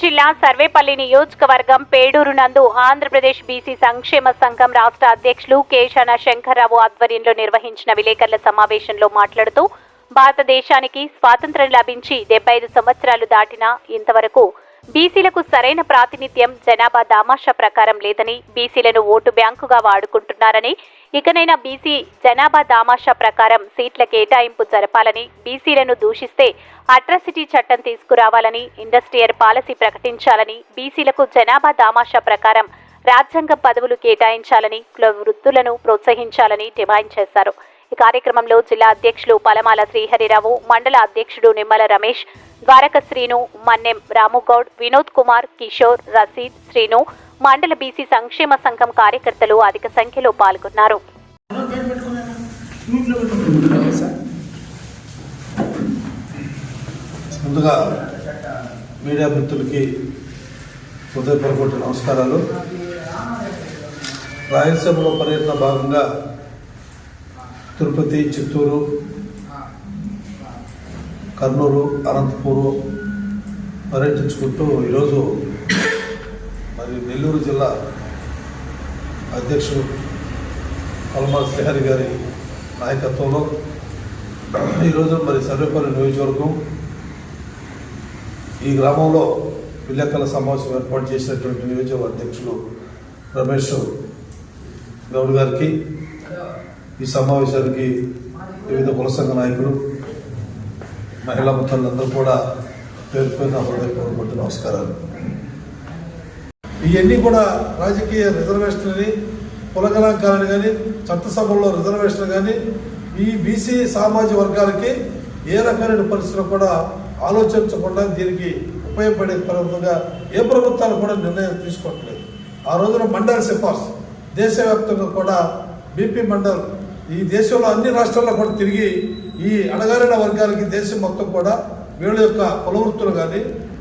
జిల్లా సర్వేపల్లి నియోజకవర్గం పేడూరు నందు ఆంధ్రప్రదేశ్ బీసీ సంక్షేమ సంఘం రాష్ట్ర అధ్యక్షులు కేశాన శంకర్రావు ఆధ్వర్యంలో నిర్వహించిన విలేకరుల సమావేశంలో మాట్లాడుతూ భారతదేశానికి స్వాతంత్ర్యం లభించి డెబ్బై ఐదు సంవత్సరాలు దాటినా ఇంతవరకు బీసీలకు సరైన ప్రాతినిధ్యం జనాభా దామాషా ప్రకారం లేదని బీసీలను ఓటు బ్యాంకుగా వాడుకుంటున్నారని ఇకనైనా బీసీ జనాభా దామాషా ప్రకారం సీట్ల కేటాయింపు జరపాలని బీసీలను దూషిస్తే అట్రాసిటీ చట్టం తీసుకురావాలని ఇండస్ట్రియల్ పాలసీ ప్రకటించాలని బీసీలకు జనాభా దామాషా ప్రకారం రాజ్యాంగ పదవులు కేటాయించాలని కుల వృత్తులను ప్రోత్సహించాలని డిమాండ్ చేశారు. ఈ కార్యక్రమంలో జిల్లా అధ్యక్షులు పలమాల శ్రీహరిరావు మండల అధ్యక్షుడు నిమ్మల రమేష్ ద్వారక శ్రీను మన్నెం రాముగౌడ్ వినోద్ కుమార్ కిషోర్ రసీద్ శ్రీను మండల బీసీ సంక్షేమ సంఘం కార్యకర్తలు అధిక సంఖ్యలో పాల్గొన్నారు. ముందుగా మీడియా మిత్రులకి హృదయపూర్వక నమస్కారాలు. రాయలసీమలో పర్యటన భాగంగా తిరుపతి చిత్తూరు కర్నూలు అనంతపూరు పర్యటించుకుంటూ ఈరోజు మరి నెల్లూరు జిల్లా అధ్యక్షుడు పల్మాల్ శ్రీహరి గారి నాయకత్వంలో ఈరోజు మరి సర్వేపల్లి నియోజకవర్గం ఈ గ్రామంలో విలేకరుల సమావేశం ఏర్పాటు చేసినటువంటి నియోజకవర్గ అధ్యక్షులు రమేష్ గౌడ్ గారికి ఈ సమావేశానికి వివిధ కుల సంఘ నాయకులు మహిళా మిత్రులందరూ కూడా పేరు పేరున హృదయపూర్వక నమస్కారాలు. ఇవన్నీ కూడా రాజకీయ రిజర్వేషన్లని కులగణాంకాలను కానీ చట్టసభల్లో రిజర్వేషన్ కానీ ఈ బీసీ సామాజిక వర్గాలకి ఏ రకమైన పరిస్థితులు కూడా ఆలోచించకుండా దీనికి ఉపయోగపడే పరంగా ఏ ప్రభుత్వాలు కూడా నిర్ణయం తీసుకోవట్లేదు. ఆ రోజున మండల సిఫార్సు దేశవ్యాప్తంగా కూడా బీపీ మండల్ ఈ దేశంలో అన్ని రాష్ట్రాల్లో కూడా తిరిగి ఈ అణగారిన వర్గాలకి దేశం మొత్తం కూడా వీళ్ళ యొక్క కులవృత్తులు కానీ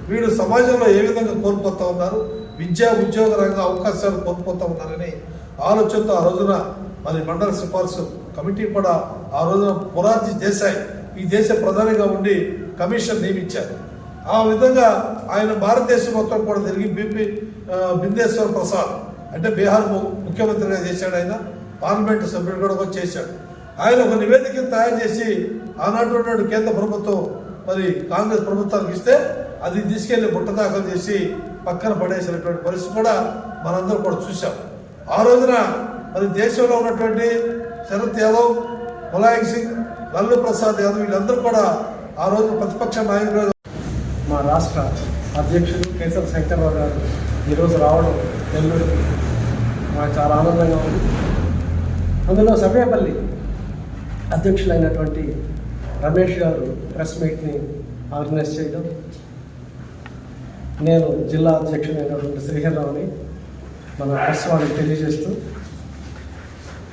వీళ్ళు సమాజంలో ఏ విధంగా కోల్పోతా ఉన్నారు విద్యా ఉద్యోగ రంగ అవకాశాలు కోల్పోతూ ఉన్నారని ఆలోచనతో ఆ రోజున మరి మండల సిఫార్సు కమిటీ కూడా ఆ రోజున మొరార్జీ దేశాయ్ ఈ దేశ ప్రధానిగా ఉండి కమిషన్ నియమించారు. ఆ విధంగా ఆయన భారతదేశం మొత్తం కూడా తిరిగి బిపి బిందేశ్వర్ ప్రసాద్ అంటే బీహార్ ముఖ్యమంత్రిగా చేశాడు ఆయన. పార్లమెంటు సభ్యుడు కూడా వచ్చి చేశాడు. ఆయన ఒక నివేదికను తయారు చేసి ఆనాడు కేంద్ర ప్రభుత్వం. మరి కాంగ్రెస్ ప్రభుత్వానికి ఇస్తే అది తీసుకెళ్ళి బుట్ట దాఖలు చేసి పక్కన పడేసినటువంటి పరిస్థితి కూడా మనందరం కూడా చూసాం ఆ రోజున మరి దేశంలో ఉన్నటువంటి శరత్ యాదవ్ ములాయం సింగ్ లల్లు ప్రసాద్ యాదవ్ వీళ్ళందరూ కూడా ఆ రోజు ప్రతిపక్ష నాయకులు. మా రాష్ట్ర అధ్యక్షుడు కేశవ శంకర్రావు గారు ఈరోజు రావడం నెల్లూరుకి. మాకు చాలా ఆనందంగా ఉంది. అందులో సర్వేపల్లి అధ్యక్షులైనటువంటి రమేష్ గారు ప్రెస్ మీట్ని ఆర్గనైజ్ చేయడం. నేను జిల్లా అధ్యక్షుడైనటువంటి శ్రీహర్రావుని మన ప్రెస్ వాళ్ళకి తెలియజేస్తూ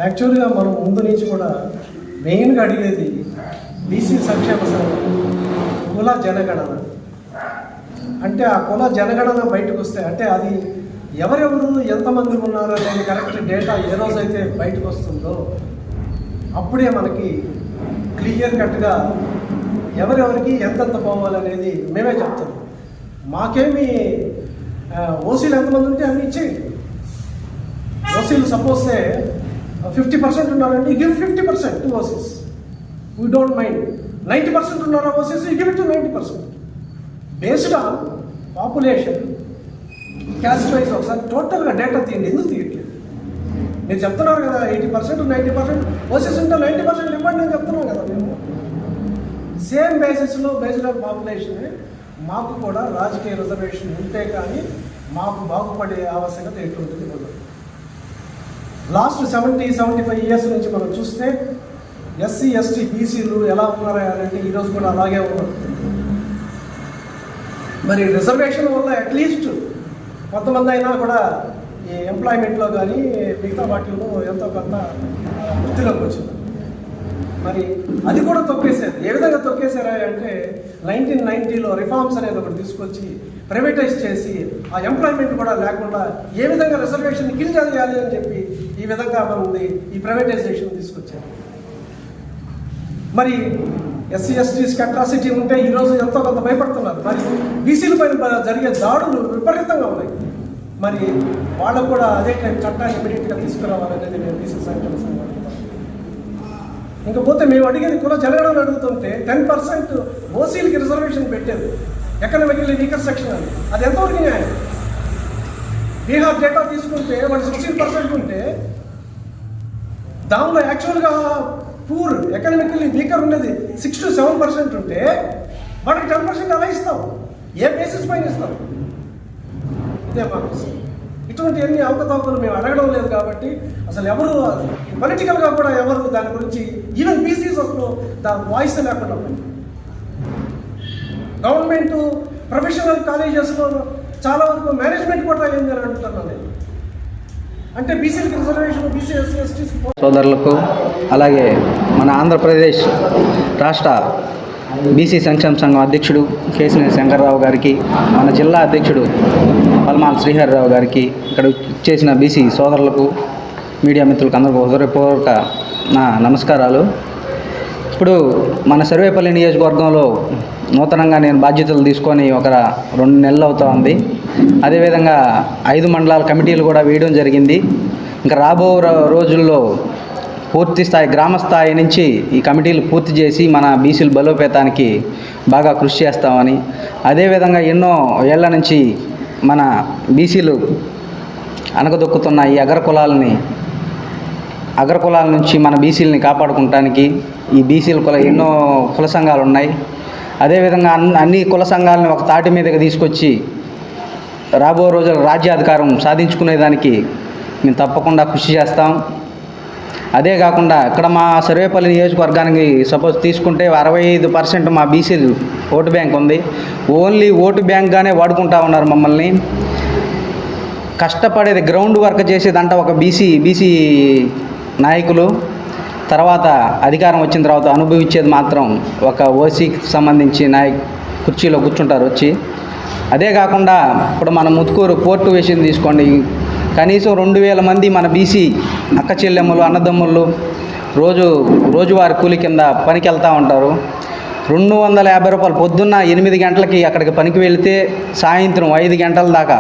యాక్చువల్గా మనం ముందు నుంచి కూడా మెయిన్గా అడిగేది బీసీ సంక్షేమ సంఘం కుల జనగణన. అంటే ఆ కుల జనగణన బయటకు వస్తే అంటే అది ఎవరెవరు ఎంతమంది ఉన్నారు అనేది కరెక్ట్ డేటా ఏ రోజైతే బయటకు వస్తుందో అప్పుడే మనకి క్లియర్ కట్గా ఎవరెవరికి ఎంతెంత పోవాలనేది మేమే చెప్తాం. మాకేమి ఓసీలు ఎంతమంది ఉంటే అన్ని ఇచ్చేయండి. ఓసీలు సపోజ్ ఫిఫ్టీ పర్సెంట్ ఉన్నారండి give fifty percent to OCs we don't mind ninety percent ఉన్నారా OCs give to ninety percent based on population caste wise ఒకసారి టోటల్గా డేటా తీయండి. ఎందుకు తీయట్లేదు? మీరు చెప్తున్నారు కదా eighty percent ninety percent OCs ఉంటే నైంటీ పర్సెంట్ ఇవ్వండి అని చెప్తున్నాం కదా మేము సేమ్ బేసిస్లో బేసిస్ ఆఫ్ పాపులేషన్ మాకు కూడా రాజకీయ రిజర్వేషన్ ఉంటే కానీ మాకు బాగుపడే ఆవశ్యకత ఎటువంటిది ఉండదు. Last seventy seventy five years నుంచి మనం చూస్తే ఎస్సీ ఎస్టీ బీసీలు ఎలా ఉన్నారా అంటే ఈరోజు కూడా అలాగే ఉన్నారు మరి రిజర్వేషన్ వల్ల అట్లీస్ట్ కొంతమంది అయినా కూడా ఈ ఎంప్లాయ్మెంట్లో కానీ మిగతా వాటిల్లో ఎంతో కొంత వృత్తిలోకి వచ్చింది. మరి అది కూడా తొక్కేశారు. ఏ విధంగా తొక్కేశారా అంటే నైన్టీన్ నైన్టీలో రిఫార్మ్స్ అనేది ఒకటి తీసుకొచ్చి ప్రైవేటైజ్ చేసి ఆ ఎంప్లాయ్మెంట్ కూడా లేకుండా ఏ విధంగా రిజర్వేషన్ కిల్ చేయాలి అని చెప్పి ఈ విధంగా మనది ఈ ప్రైవేటైజేషన్ తీసుకొచ్చారు. మరి ఎస్సీ ఎస్టీస్కి అట్రాసిటీ ఉంటే ఈరోజు ఎంతో కొంత భయపడుతున్నారు. మరి బీసీల పైన జరిగే దాడులు విపరీతంగా ఉన్నాయి. మరి వాళ్ళకు కూడా అదే టైం చట్టాన్ని ఇమీడియట్గా తీసుకురావాలనేది మేము బీసీ సంఘటన ఇంకపోతే మేము అడిగేది కుల జరగడం అడుగుతుంటే టెన్ పర్సెంట్ ఓసీలకి రిజర్వేషన్ పెట్టేది. ఎకనామికల్లీ వీకర్ సెక్షన్ అని. అది ఎంతవరకు న్యాయం? బీహార్ డేటా తీసుకుంటే వాళ్ళు సిక్స్టీన్ పర్సెంట్ ఉంటే దానిలో యాక్చువల్గా పూర్ ఎకనామికల్లీ వీకర్ ఉన్నది. సిక్స్ టు సెవెన్ పర్సెంట్ ఉంటే వాళ్ళకి టెన్ పర్సెంట్ అలా ఇస్తాం ఏ బేసిస్ పైన ఇస్తాం ఇదే మా ఇటువంటి అన్ని అవకతవకలు మేము అడగడం లేదు కాబట్టి అసలు ఎవరు పొలిటికల్గా కూడా ఎవరు దాని గురించి ఈవెన్ బీసీస్ అసలు దాని వాయిస్ లేకుండా గవర్నమెంట్ ప్రొఫెషనల్ కాలేజెస్లో చాలా వరకు మేనేజ్మెంట్ కూడా అయింది అని అంటున్నాను నేను అంటే రిజర్వేషన్ బీసీ ఎస్సీ సోదరులకు అలాగే మన ఆంధ్రప్రదేశ్ రాష్ట్ర బీసీ సంక్షేమ సంఘం అధ్యక్షుడు కేసినేని శంకర్రావు గారికి మన జిల్లా అధ్యక్షుడు పల్మాల శ్రీహరిరావు గారికి ఇక్కడ చేసిన బీసీ సోదరులకు మీడియా మిత్రులకు అందరికీ హృదయపూర్వక నా నమస్కారాలు. ఇప్పుడు మన సర్వేపల్లి నియోజకవర్గంలో నూతనంగా నేను బాధ్యతలు తీసుకొని ఒక రెండు నెలలు అవుతా ఉంది. అదేవిధంగా ఐదు మండలాల కమిటీలు కూడా వేయడం జరిగింది. ఇంకా రాబో రోజుల్లో పూర్తి స్థాయి గ్రామ స్థాయి నుంచి ఈ కమిటీలు పూర్తి చేసి మన బీసీల బలోపేతానికి బాగా కృషి చేస్తామని. అదేవిధంగా ఎన్నో ఏళ్ళ నుంచి మన బీసీలు అనగదొక్కుతున్న ఈ కులాలని అగ్ర కులాల నుంచి మన బీసీలని కాపాడుకుంటానికి ఈ బీసీల కుల ఎన్నో కుల సంఘాలు ఉన్నాయి. అదేవిధంగా అన్ని అన్ని కుల సంఘాలను ఒక తాటి మీదకి తీసుకొచ్చి రాబో రోజుల రాజ్యాధికారం సాధించుకునేదానికి మేము తప్పకుండా కృషి చేస్తాం. అదే కాకుండా ఇక్కడ మా సర్వేపల్లి నియోజకవర్గానికి సపోజ్ తీసుకుంటే అరవై ఐదు పర్సెంట్ మా బీసీలు ఓటు బ్యాంక్ ఉంది. ఓన్లీ ఓటు బ్యాంక్గానే వాడుకుంటా ఉన్నారు మమ్మల్ని. కష్టపడేది గ్రౌండ్ వర్క్ చేసేదంట ఒక బీసీ బీసీ నాయకులు తర్వాత అధికారం వచ్చిన తర్వాత అనుభవించేది మాత్రం ఒక ఓసీకి సంబంధించి నాయక్ కుర్చీలో కూర్చుంటారు వచ్చి. అదే కాకుండా ఇప్పుడు మన ముత్కూరు పోర్టు విషయం తీసుకోండి. కనీసం రెండు వేల మంది మన బీసీ అక్క చెల్లెమ్మలు అన్నదమ్ములు రోజు రోజువారి కూలి కింద పనికి వెళ్తూ ఉంటారు. రెండు వందల యాభై రూపాయలు పొద్దున్న ఎనిమిది గంటలకి అక్కడికి పనికి వెళితే సాయంత్రం ఐదు గంటల దాకా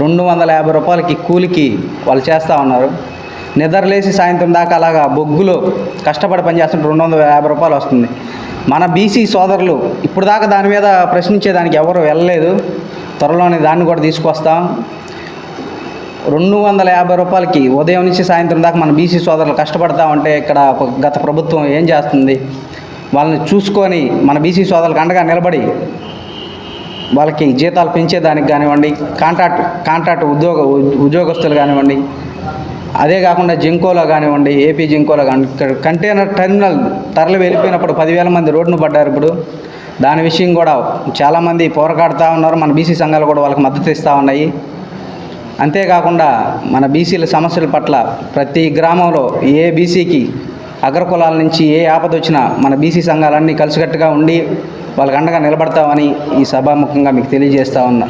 రెండు వందల యాభై రూపాయలకి కూలికి వాళ్ళు చేస్తూ ఉన్నారు. నిద్రలేసి సాయంత్రం దాకా అలాగా బొగ్గులో కష్టపడి పనిచేస్తుంటే రెండు వందల యాభై రూపాయలు వస్తుంది. మన బీసీ సోదరులు ఇప్పుడు దాకా దాని మీద ప్రశ్నించేదానికి ఎవరు వెళ్ళలేదు. త్వరలోనే దాన్ని కూడా తీసుకొస్తాం. రెండు వందల యాభై రూపాయలకి ఉదయం నుంచి సాయంత్రం దాకా మన బీసీ సోదరులు కష్టపడతా ఉంటే ఇక్కడ గత ప్రభుత్వం ఏం చేస్తుంది? వాళ్ళని చూసుకొని మన బీసీ సోదరులకు అండగా నిలబడి వాళ్ళకి జీతాలు పెంచేదానికి కానివ్వండి కాంట్రాక్ట్ కాంట్రాక్ట్ ఉద్యోగ ఉద్యోగస్తులు కానివ్వండి అదే కాకుండా జింకోలో కానివ్వండి ఏపీ జింకోలో కానీ కంటైనర్ టెర్మినల్ తరలి వెళ్ళిపోయినప్పుడు పదివేల మంది రోడ్డును పడ్డారు ఇప్పుడు. దాని విషయం కూడా చాలామంది పోరాడుతూ ఉన్నారు. మన బీసీ సంఘాలు కూడా వాళ్ళకి మద్దతు ఇస్తూ ఉన్నాయి. అంతేకాకుండా మన బీసీల సమస్యల పట్ల ప్రతి గ్రామంలో ఏ బీసీకి అగ్రకులాల నుంచి ఏ ఆపద వచ్చినా మన బీసీ సంఘాలన్నీ కలిసికట్టుగా ఉండి వాళ్ళకి అండగా నిలబడతామని ఈ సభాముఖంగా మీకు తెలియజేస్తా ఉన్నా.